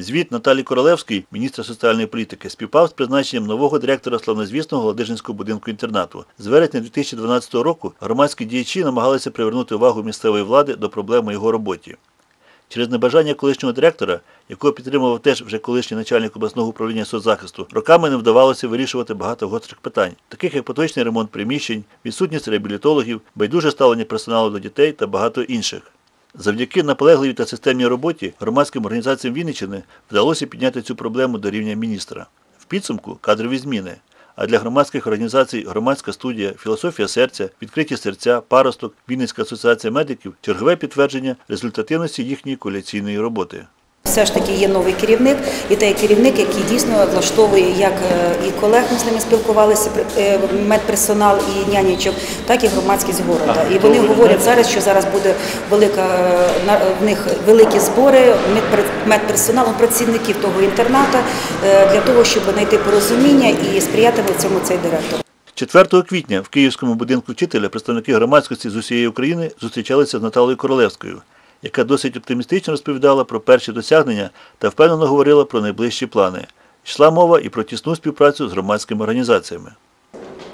Звіт Наталі Королевської, міністра соціальної політики, співпав з призначенням нового директора славнозвісного Ладижинського будинку інтернату. З вересня 2012 року громадські діячі намагалися привернути увагу місцевої влади до проблем у його роботі. Через небажання колишнього директора, якого підтримував теж вже колишній начальник обласного управління соцзахисту, роками не вдавалося вирішувати багато гострих питань, таких як поточний ремонт приміщень, відсутність реабілітологів, байдуже ставлення персоналу до дітей та багато інших. Завдяки наполегливій та системній роботі громадським організаціям Вінниччини вдалося підняти цю проблему до рівня міністра. В підсумку кадрові зміни. А для громадських організацій громадська студія, філософія серця, відкриті серця, паросток, Вінницька асоціація медиків чергове підтвердження результативності їхньої коаліційної роботи. Все ж таки є новий керівник, і той керівник, який дійсно влаштовує як е, і колег, ми з ними спілкувалися, е, медперсонал і нянечок, так і громадськість города. І вони говорять зараз, що зараз буде велика е, в них великі збори медпер- медперсоналу, працівників того інтерната для того, щоб знайти порозуміння і сприятиме цьому цей директор. 4 квітня в Київському будинку вчителя представники громадськості з усієї України зустрічалися з Наталою Королевською, яка досить оптимістично розповідала про перші досягнення та впевнено говорила про найближчі плани. Йшла мова і про тісну співпрацю з громадськими організаціями.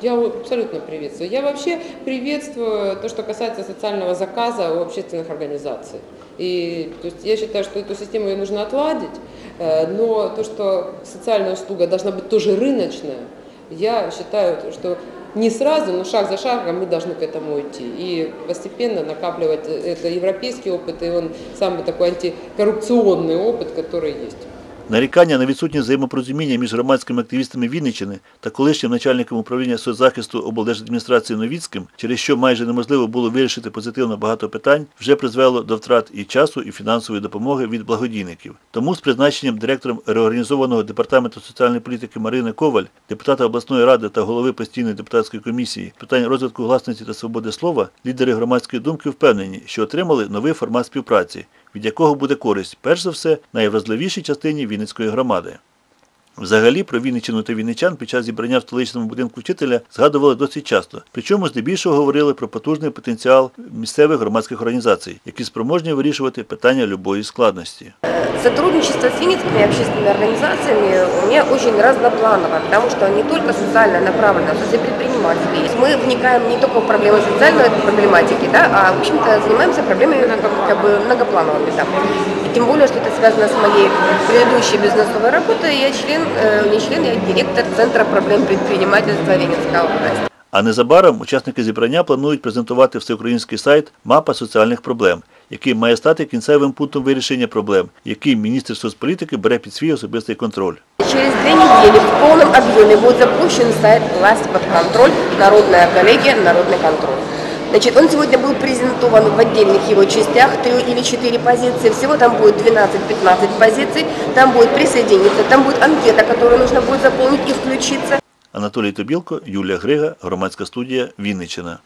Я абсолютно приветствую. Я вообще приветствую то, что касается социального заказа у общественных организаций. И то есть, я считаю, что эту систему ее нужно отладить, э, но то, что социальная услуга должна быть тоже рыночная, я считаю, что не сразу, но шаг за шагом мы должны к этому идти. И постепенно накапливать э, это европейский опыт, и он самый такой антикоррупционный опыт, который есть. Нарікання на відсутність взаємопорозуміння між громадськими активістами Вінниччини та колишнім начальником управління соцзахисту облдержадміністрації Новіцьким, через що майже неможливо було вирішити позитивно багато питань, вже призвело до втрат і часу, і фінансової допомоги від благодійників. Тому з призначенням директором реорганізованого департаменту соціальної політики Марини Коваль, депутата обласної ради та голови постійної депутатської комісії питань розвитку власності та свободи слова, лідери громадської думки впевнені, що отримали новий формат співпраці, від якого буде користь, перш за все, найвразливішій частині Вінницької громади. Взагалі про Вінничину та вінничан під час зібрання в столичному будинку вчителя згадували досить часто. Причому здебільшого говорили про потужний потенціал місцевих громадських організацій, які спроможні вирішувати питання любої складності. Сотрудничество с финскими общественными организациями у меня очень разноплановое, потому что не только социально направлено, но и предприниматели. То есть Мы вникаем не только в проблемы социальной проблематики, да, а в общем-то занимаемся проблемами как, как бы многоплановыми. Да. И тем более, что это связано с моей предыдущей бизнесовой работой. Я член, э, не член, я директор Центра проблем предпринимательства Винницкой области. А незабаром учасники зібрання планують презентувати всеукраїнський сайт Мапа соціальних проблем, який має стати кінцевим пунктом вирішення проблем, який міністр соцполітики бере під свій особистий контроль. Через две недели в полном объеме будет запущен сайт «Власть под контроль. Народная коллегия. Народный контроль». Значит, он сегодня был презентован в отдельных его частях, три или четыре позиции. Всего там будет 12-15 позиций. Там будет присоединиться, там будет анкета, которую нужно будет заполнить и включиться. Анатолій Тобілко, Юлія Грига, громадська студія Вінниччина.